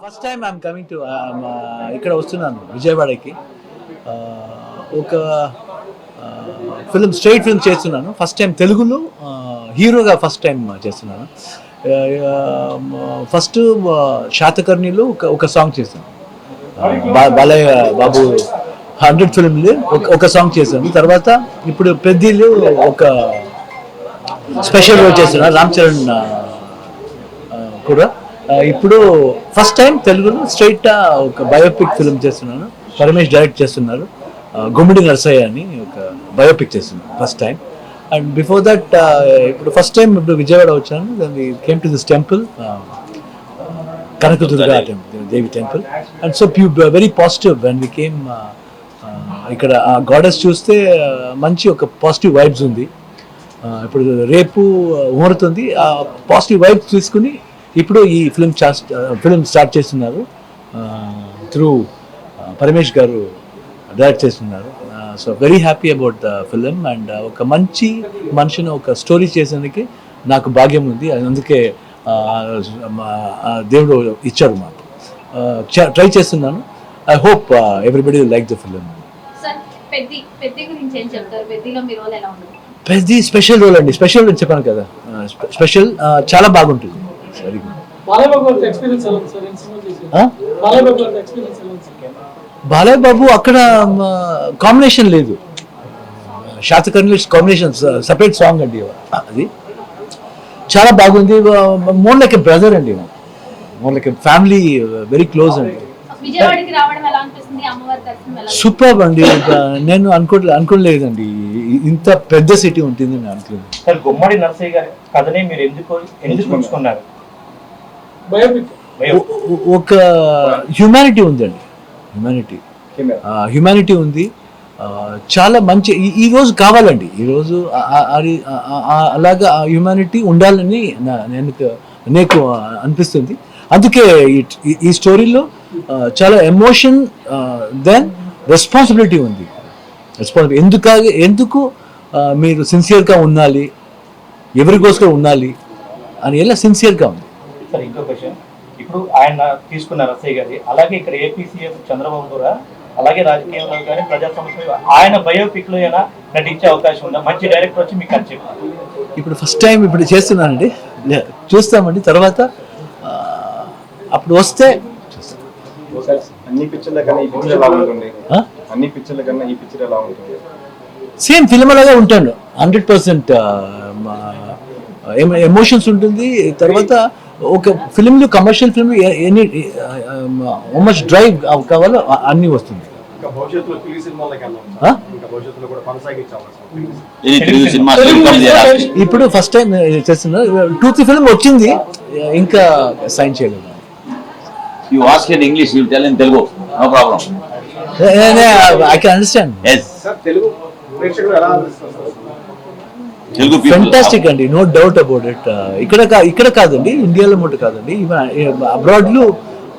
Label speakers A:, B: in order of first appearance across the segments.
A: First time I'm coming to ఇక్కడ వస్తున్నాను విజయవాడకి. ఒక ఫిల్మ్ స్ట్రైట్ ఫిల్మ్ చేస్తున్నాను. ఫస్ట్ టైం తెలుగులో హీరోగా ఫస్ట్ టైం చేస్తున్నాను. ఫస్ట్ శాతకర్ణిలో ఒక ఒక సాంగ్ చేశాను. బాలయ్య బాబు హండ్రెడ్ ఫిల్మ్లు ఒక ఒక సాంగ్ చేశాను. తర్వాత ఇప్పుడు పెద్దలు ఒక స్పెషల్ రోల్ చేస్తున్నారు రామ్ చరణ్ కూడా. ఇప్పుడు ఫస్ట్ టైం తెలుగులో స్ట్రైట్ ఒక బయోపిక్ ఫిల్మ్ చేస్తున్నాను. పరమేష్ డైరెక్ట్ చేస్తున్నారు. గుమ్మిడి నరసయ్య అని ఒక బయోపిక్ చేస్తున్నాను first time and before that ఇప్పుడు ఫస్ట్ టైం ఇప్పుడు విజయవాడ వచ్చాను. దాన్ని came to this temple Kanakadurga temple Devi temple and so pure very positive when we came ఇక్కడ ఆ గాడెస్ చూస్తే మంచి ఒక పాజిటివ్ వైబ్స్ ఉంది. ఇప్పుడు రేపు ఊరుతుంది ఆ పాజిటివ్ వైబ్స్ తీసుకుని ఇప్పుడు ఈ ఫిల్మ్ ఫిల్మ్ స్టార్ట్ చేస్తున్నారు. త్రూ పరమేష్ గారు డైరెక్ట్ చేస్తున్నారు. So very happy about the film and ఒక మంచి మనిషిని ఒక స్టోరీ చేసేందుకు నాకు భాగ్యం ఉంది. అందుకే దేవుడు ఇచ్చారు మాకు. ట్రై చేస్తున్నాను. I hope everybody like the film
B: Peddi
A: special role అండి. స్పెషల్ రోల్ చెప్పాను కదా. స్పెషల్ చాలా బాగుంటుంది. బాలయ్య బాబు అక్కడ కాంబినేషన్ లేదు. శాతకర్ణి కాంబినేషన్ సపరేట్ సాంగ్ అండి అది. చాలా బాగుంది. మోర్ లైక్ బ్రదర్ అండి more like family very close అండి.
B: విజయవాడకి రావడం ఎలా అనిపిస్తుంది? అమ్మవారి దర్శనం ఎలా
A: సూపర్ అండి. నేను అనుకో అనుకోలేదండి. ఇంత పెద్ద సిటీ ఉంటుంది నేను అనుకోలేదు.
C: సార్ గుమ్మడి నరసయ్య గారి కథనే మీరు ఎందుకు ఎందుకు
A: ఒ- ఒక హ్యుమానిటీ ఉందండి. హ్యుమానిటీ హ్యుమానిటీ ఉంది. ఆ, చాలా మంచి ఈ- ఈ రోజు కావాలండి. ఈ రోజు ఆ- ఆ- అది- ఆ- ఆ- ఆ- అలాగా ఆ హ్యుమానిటీ ఉండాలని నేను నాకు అనిపిస్తుంది. అందుకే ఈ- స్టోరీలో చాలా ఎమోషన్ దెన్ రెస్పాన్సిబిలిటీ ఉంది. రెస్పాన్సిబిలిటీ ఎందుకు ఎందుకు మీరు సిన్సియర్గా ఉండాలి? ఎవరికోసం ఉండాలి? అని ఎలా సిన్సియర్గా ఉంది?
C: సార్ ఇంకో క్వశ్చన్ ఇప్పుడు ఆయన తీసుకున్న రసయ్య గారి. అలాగే ఇక్కడ ఏపీ సీఎం చంద్రబాబు కూడా అలాగే రాజకీయంలో కానీ ప్రజా సమస్యలు ఆయన బయోపిక్లో అయినా నటించే అవకాశం ఉందా? మంచి డైరెక్టర్ వచ్చి మీకు అది చెప్పారు
A: ఇప్పుడు ఫస్ట్ టైం ఇప్పుడు చేస్తున్నానండి. చూస్తామండి. తర్వాత అప్పుడు వస్తే.
D: అన్ని పిక్చర్ల కన్నా ఈ పిక్చర్ ఎలా ఉంటుంది?
A: ఆ?
D: అన్ని పిక్చర్ల కన్నా ఈ పిక్చర్ ఎలా ఉంటుంది?
A: సేమ్ ఫిల్మ్ లాగా ఉంటాను హండ్రెడ్ పర్సెంట్ ఎమోషన్స్ ఉంటుంది. తర్వాత ఒక ఫిల్మ్లు commercial film any how much drive కావాలో అన్నీ వస్తుంది. ఇప్పుడు ఫస్ట్ టైం చేస్తున్నా. టూ త్రీ ఫిల్మ్ వచ్చింది. ఇంకా సైన్ చేయలేదు.
E: You ask in English you tell in Telugu no problem
A: I can understand
E: yes
D: sir Telugu
A: fantastic అండి నో డౌట్ అబౌట్ ఇట్ ఇక్కడ ఇక్కడ కాదండి ఇండియాలో మటు కాదండి. ఈవెన్ అబ్రాడ్లో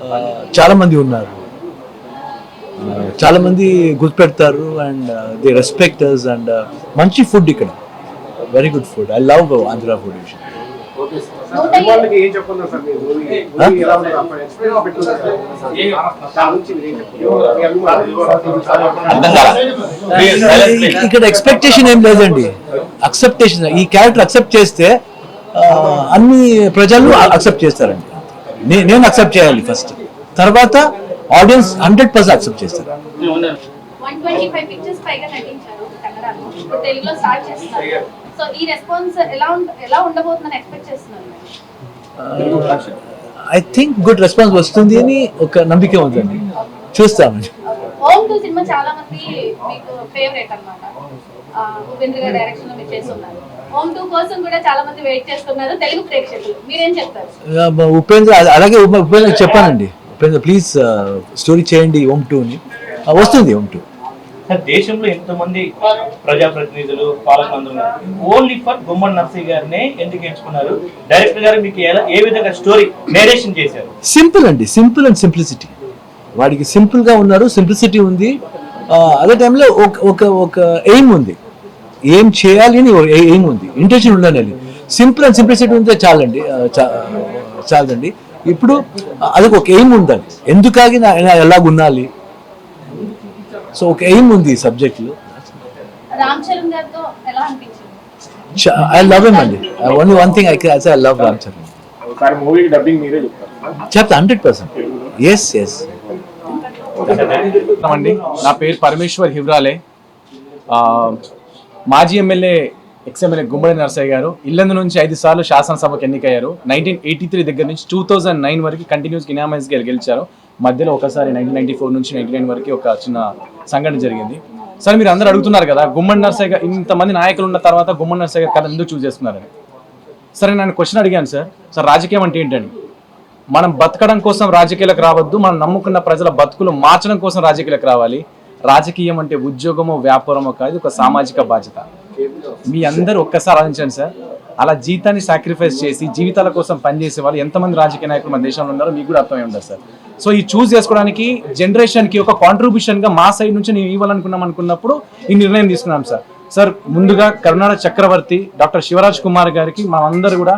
A: uh, చాలా మంది ఉన్నారు. Uh, చాలా మంది గుర్తుపెడతారు and uh, they respecters and మంచి ఫుడ్ ఇక్కడ. Very good food I love Andhra food
E: విషయం
A: ఇక్కడ ఎక్స్పెక్టేషన్ ఏం లేదండి అక్సెప్టేషన్ ఈ క్యారెక్టర్ అక్సెప్ట్ చేస్తే uh, అన్ని ప్రజలు అక్సెప్ట్ చేస్తారండి నేను అక్సెప్ట్ చేయాలి ఫస్ట్ తర్వాత ఆడియన్స్ హండ్రెడ్ పర్సెంట్ అక్సెప్ట్ చేస్తారు
B: వన్ ట్వంటీ ఫైవ్ పిక్చర్స్ పైగా నటించారు కన్నడలో ఇప్పుడు తెలుగులో స్టార్ట్ చేస్తున్నారు సో ఈ రెస్పాన్స్ ఎలా ఎలా ఉండబోతుందని ఎక్స్పెక్ట్ చేస్తున్నారు
A: ఐ థింక్ గుడ్ రెస్పాన్స్ వస్తుంది అని ఒక నమ్మిక ఉందండి. చూస్తామండి
B: హోమ్ టూ సినిమా చాలా మంది మీకు ఫేవరెట్ అన్నమాట. ఉపేంద్ర గారి డైరెక్షన్లో మీరు చేస్తున్నారు. హోమ్ టూ కోసం కూడా చాలా మంది వెయిట్ చేస్తున్నారు. తెలుగు ప్రేక్షకులు మీరేం చెప్తారు?
A: ఉపేంద్ర అలాగే ఉప- ఉపేంద్ర చెప్పానండి. ఉపేంద్ర ప్లీజ్ స్టోరీ చేయండి ఓమ్ టూ అని. ఆ, వస్తుంది ఓమ్ టూ.
C: దేశంలో ఎంతమంది ప్రజాప్రతినిధులు పాలకులందరూ ఓన్లీ ఫర్ గుమ్మడి నర్సయ్య గారినే ఎందుకు ఎంచుకున్నారు డైరెక్టర్ గారు మీకు ఏ విధంగా స్టోరీ నేరేషన్ చేశారు?
A: సింపుల్ అండి సింపుల్ అండ్ సింప్లిసిటీ వాడికి సింపుల్గా గా ఉన్నారు సింప్లిసిటీ ఉంది. అదే టైంలో ఒక ఒక ఒక ఎయిమ్ ఉంది. ఏం చేయాలి అని ఎయిమ్ ఉంది. ఇంటెన్షన్ ఉండాలి. సింపుల్ అండ్ సింప్లిసిటీ ఉంటే చాలండి చాలదండి చాలండి. ఇప్పుడు అదొక ఒక ఎయిమ్ ఉందండి. ఎందుకాగి నా నా ఎలాగ ఉండాలి సో ఒక ఎయిమ్ ఉంది ఈ సబ్జెక్ట్లో ఐ లవ్ హిమ్ అండి. Only one thing I I love Ram Charan
D: చెప్తారు.
A: చెప్తా హండ్రెడ్ పర్సెంట్ ఎస్ ఎస్
F: అండి నా పేరు పరమేశ్వర్ హివ్రాలే. ఆ, మాజీ MLA ex MLA Gummadi Narasaiah garu Yellandu నుంచి ఐదు సార్లు శాసనసభకు ఎన్నికయ్యారు. నైన్టీన్ ఎయిటీ త్రీ దగ్గర నుంచి టూ థౌజండ్ నైన్ వరకు కంటిన్యూస్ ఇనామస్ గెలిచారు. మధ్యలో ఒకసారి నైన్టీన్ నైన్టీ ఫోర్ నుంచి నైన్టీ నైన్ వరకు ఒక చిన్న సంఘటన జరిగింది. సరే మీరు అందరూ అడుగుతున్నారు కదా గుమ్మడి నర్సైగా గారు ఇంతమంది నాయకులు ఉన్న తర్వాత గుమ్మడి నర్సైగా గారు కథ ఎందుకు చూస్ చేస్తున్నారని సరే నేను క్వశ్చన్ అడిగాను సార్. సార్ రాజకీయం అంటే ఏంటని. మనం బతకడం కోసం రాజకీయాలకు రావద్దు మనం నమ్ముకున్న ప్రజల బతుకులు మార్చడం కోసం రాజకీయాలకు రావాలి. రాజకీయం అంటే ఉద్యోగమో వ్యాపారమో కాదు ఒక సామాజిక బాధ్యత. మీ అందరూ ఒక్కసారి ఆలోచించండి సార్. అలా జీతాన్ని సాక్రిఫైస్ చేసి జీవితాల కోసం పనిచేసే వాళ్ళు ఎంతమంది రాజకీయ నాయకులు మన దేశంలో ఉన్నారో మీకు కూడా అర్థమై ఉండదు సార్. సో ఈ చూస్ చేసుకోవడానికి జనరేషన్కి ఒక కాంట్రిబ్యూషన్గా మా సైడ్ నుంచి నేను ఇవ్వాలనుకున్నాం అనుకున్నప్పుడు ఈ నిర్ణయం తీసుకున్నాం సార్. సార్ ముందుగా కరుణాల చక్రవర్తి డాక్టర్ శివరాజ్ కుమార్ గారికి మనందరూ కూడా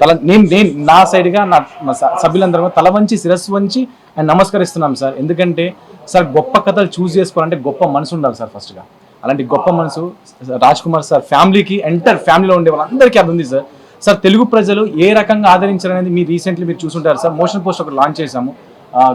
F: తల నేను నేను నా సైడ్గా నా స- సభ్యులందరూ తల వంచి శిరస్సు వంచి ఆయన నమస్కరిస్తున్నాం సార్. ఎందుకంటే సార్ గొప్ప కథలు చూస్ చేసుకోవాలంటే గొప్ప మనసు ఉండాలి సార్ ఫస్ట్గా. అలాంటి గొప్ప మనసు రాజ్ కుమార్ సార్ ఫ్యామిలీకి ఎంటర్ ఫ్యామిలీలో ఉండే వాళ్ళందరికీ అది ఉంది సార్. సార్ తెలుగు ప్రజలు ఏ రకంగా ఆదరించారనేది మీరు రీసెంట్లీ మీరు చూసుంటారు సార్. మోషన్ పోస్ట్ ఒకటి లాంచ్ చేశాము.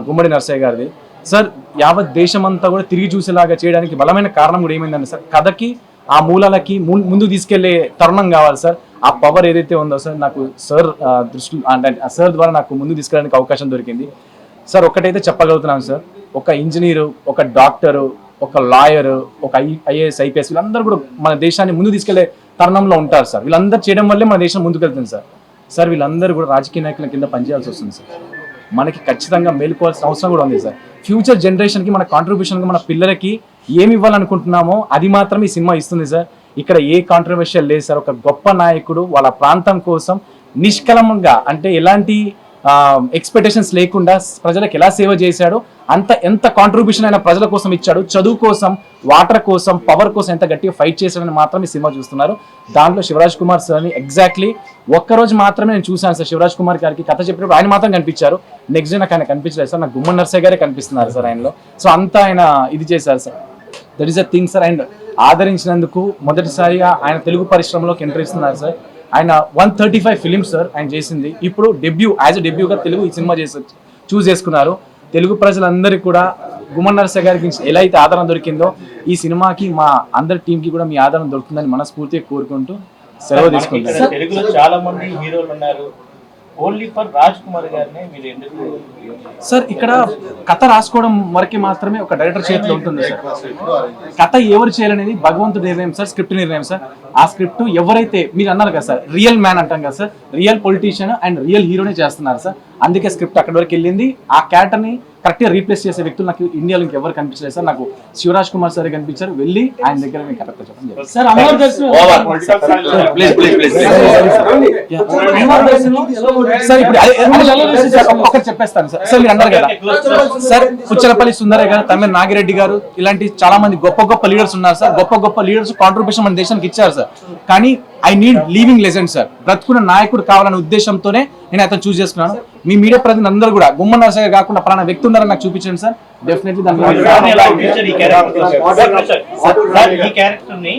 F: గుమ్మడి నర్సయ్య గారిది. సార్ యావత్ దేశం అంతా కూడా తిరిగి చూసేలాగా చేయడానికి బలమైన కారణం కూడా ఏమైందంటే సార్ కథకి ఆ మూలాలకి ముందు తీసుకెళ్ళే తరుణం కావాలి సార్. ఆ పవర్ ఏదైతే ఉందో సార్ నాకు సార్ దృష్టి అంటే ఆ సార్ ద్వారా నాకు ముందు తీసుకెళ్ళడానికి అవకాశం దొరికింది. సార్ ఒక్కటైతే చెప్పగలుగుతున్నాను సార్ ఒక ఇంజనీరు ఒక డాక్టరు ఒక లాయర్ ఒక ఐ ఐఏఎస్ ఐపీఎస్ వీళ్ళందరూ కూడా మన దేశాన్ని ముందు తీసుకెళ్ళే తరుణంలో ఉంటారు సార్. వీళ్ళందరూ చేయడం వల్లే మన దేశం ముందుకు వెళ్తుంది సార్. సార్ వీళ్ళందరూ కూడా రాజకీయ నాయకుల కింద పనిచేయాల్సి వస్తుంది సార్. మనకి ఖచ్చితంగా మేలుకోవాల్సిన అవసరం కూడా ఉంది సార్. ఫ్యూచర్ జనరేషన్కి మన కాంట్రిబ్యూషన్కి మన పిల్లలకి ఏమి ఇవ్వాలనుకుంటున్నామో అది మాత్రం ఈ సినిమా ఇస్తుంది సార్. ఇక్కడ ఏ కాంట్రవర్షియల్ లేదు సార్. ఒక గొప్ప నాయకుడు వాళ్ళ ప్రాంతం కోసం నిష్కలంగా అంటే ఎలాంటి ఎక్స్పెక్టేషన్స్ లేకుండా ప్రజలకు ఎలా సేవ చేశాడో అంత ఎంత కాంట్రిబ్యూషన్ అయినా ప్రజల కోసం ఇచ్చాడు చదువు కోసం వాటర్ కోసం పవర్ కోసం ఎంత గట్టిగా ఫైట్ చేశాడని మాత్రం ఈ సినిమా చూస్తున్నారు. దాంట్లో శివరాజ్ కుమార్ సార్ని ఎగ్జాక్ట్లీ ఒక్కరోజు మాత్రమే నేను చూశాను సార్ శివరాజ్ కుమార్ గారికి కథ చెప్పినప్పుడు ఆయన మాత్రం కనిపించారు. నెక్స్ట్ డే నాకు ఆయన కనిపించలేదు సార్ నాకు గుమ్మ నర్సే గారే కనిపిస్తున్నారు సార్ ఆయనలో. సో అంతా ఆయన ఇది చేశారు sir. That is a thing sir and ఆదరించినందుకు మొదటిసారిగా ఆయన తెలుగు పరిశ్రమలోకి ఎంట్రీ ఇస్తున్నారు సార్. ఆయన one thirty five films sir ఆయన చేసింది. ఇప్పుడు డెబ్యూ యాజ్ అ డెబ్యూగా తెలుగు ఈ సినిమా చేసి చూస్ చేసుకున్నారు. తెలుగు ప్రజలందరికీ కూడా గుమ్మన్ నరస గారికి ఎలా అయితే ఆదరణ దొరికిందో ఈ సినిమాకి మా అందరి టీంకి కూడా మీ ఆదరణ దొరుకుతుందని మనస్ఫూర్తిగా కోరుకుంటూ సెలవు
C: తెలుగులో చాలా మంది హీరోలు ఉన్నారు. ఓన్లీ ఫర్ రాజ్ కుమార్ గారిని మీరు ఎందుకు
F: సార్ ఇక్కడ కథ రాసుకోవడం వరకే మాత్రమే ఒక డైరెక్టర్ చేతిలో ఉంటుంది సార్. కథ ఎవరు చేయాలనేది భగవంతుడు నిర్ణయం సార్ స్క్రిప్ట్ నిర్ణయం సార్. ఆ స్క్రిప్ట్ ఎవరైతే మీరు అన్నారు కదా సార్ రియల్ మ్యాన్ అంటాం కదా sir real politician and real హీరోనే చేస్తున్నారు సార్. అందుకే స్క్రిప్ట్ అక్కడి వరకు వెళ్ళింది. ఆ క్యారెక్టర్ని ని కరెక్ట్గా రీప్లేస్ చేసే వ్యక్తులు నాకు ఇండియాలో ఇంకెవరు కనిపించలేదు సార్. నాకు శివరాజ్ కుమార్ సార్ కనిపించారు. వెళ్ళి ఆయన దగ్గర నేను కరెక్ట్ చెప్పడం.
G: సార్ ఉంటుంది?
F: సార్ ఇప్పుడు చెప్పేస్తాను సార్. సార్ మీరు అన్నారు కదా. సార్ పుచ్చలపల్లి సుందరయ్య గారు తమిళ నాగిరెడ్డి గారు ఇలాంటి చాలా మంది గొప్ప గొప్ప లీడర్స్ ఉన్నారు సార్. గొప్ప గొప్ప లీడర్స్ కాంట్రిబ్యూషన్ మన దేశానికి ఇచ్చారు సార్. కానీ I need living legend sir. బ్రతుకున్న నాయకుడు కావాలనే ఉద్దేశంతోనే నేను అతను చూస్ చేసుకున్నాను. మీ మీడియా ప్రతినిధులు అందరూ కూడా గుమ్మ నరసయ్య కాకుండా పలానా వ్యక్తి ఉన్నారని నాకు చూపించండి సార్. డెఫినెట్లీ
C: సార్ ఈ క్యారెక్టర్ని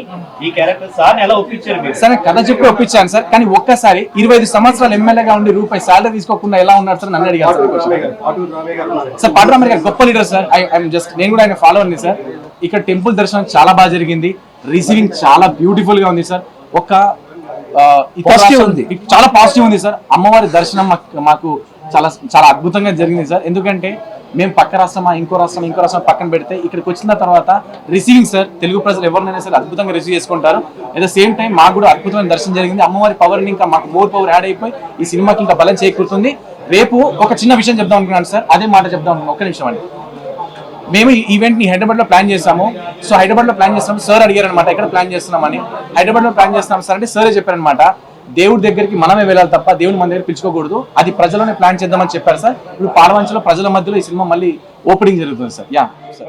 C: ఈ క్యారెక్టర్ సార్ని ఎలా ఒప్పించారు మీరు?
F: సరే కథ చెప్పి ఒప్పించాను సార్. కానీ ఒక్కసారి ఇరవై ఐదు సంవత్సరాలు ఎమ్మెల్యేగా ఉండి రూపాయి సాలరీ తీసుకోకుండా ఎలా ఉన్నారు సార్? నన్ను అడిగారు సార్.
D: రామయ్య గారు
F: గొప్ప leader sir. I I'm just నేను కూడా ఆయన ఫాలో అయింది సార్. ఇక్కడ టెంపుల్ దర్శనం చాలా బాగా జరిగింది. రిసీవింగ్ చాలా బ్యూటిఫుల్గా ఉంది సార్. ఒక
A: ఉంది.
F: చాలా పాజిటివ్ ఉంది సార్ అమ్మవారి దర్శనం మాకు- చాలా చాలా అద్భుతంగా జరిగింది సార్ ఎందుకంటే మేము పక్క రాష్ట్రమా ఇంకో రాష్ట్రం ఇంకో రాష్ట్రం పక్కన పెడితే ఇక్కడికి వచ్చిన తర్వాత రిసీవింగ్ సార్ తెలుగు ప్రజలు ఎవరినైనా సరే అద్భుతంగా రిసీవ్ చేసుకుంటారు. అట్ ద సేమ్ టైం మాకు కూడా అద్భుతమైన దర్శనం జరిగింది. అమ్మవారి పవర్ ఇంకా మాకు మోర్ పవర్ యాడ్ అయిపోయి ఈ సినిమాకి ఇంకా బలం చేకూరుతుంది. రేపు ఒక చిన్న విషయం చెప్దాం అనుకున్నాను సార్ అదే మాట చెప్దాం. ఒక్క నిమిషం అండి. మేము ఈ ఈవెంట్ని హైదరాబాద్లో ప్లాన్ చేసాము సో హైదరాబాద్లో ప్లాన్ చేస్తాం సార్ అడిగారు అనమాట ఎక్కడ ప్లాన్ చేస్తున్నామని. హైదరాబాద్లో ప్లాన్ చేస్తున్నాం సార్ అంటే సరే చెప్పారనమాట దేవుడి దగ్గరికి మనమే వెళ్ళాలి తప్ప దేవుని మన దగ్గర పిలుచుకోకూడదు. అది ప్రజలోనే ప్లాన్ చేద్దామని చెప్పారు సార్. ఇప్పుడు పాలవంచలో ప్రజల మధ్యలో ఈ సినిమా మళ్ళీ ఓపెనింగ్ జరుగుతుంది సార్. Yeah sir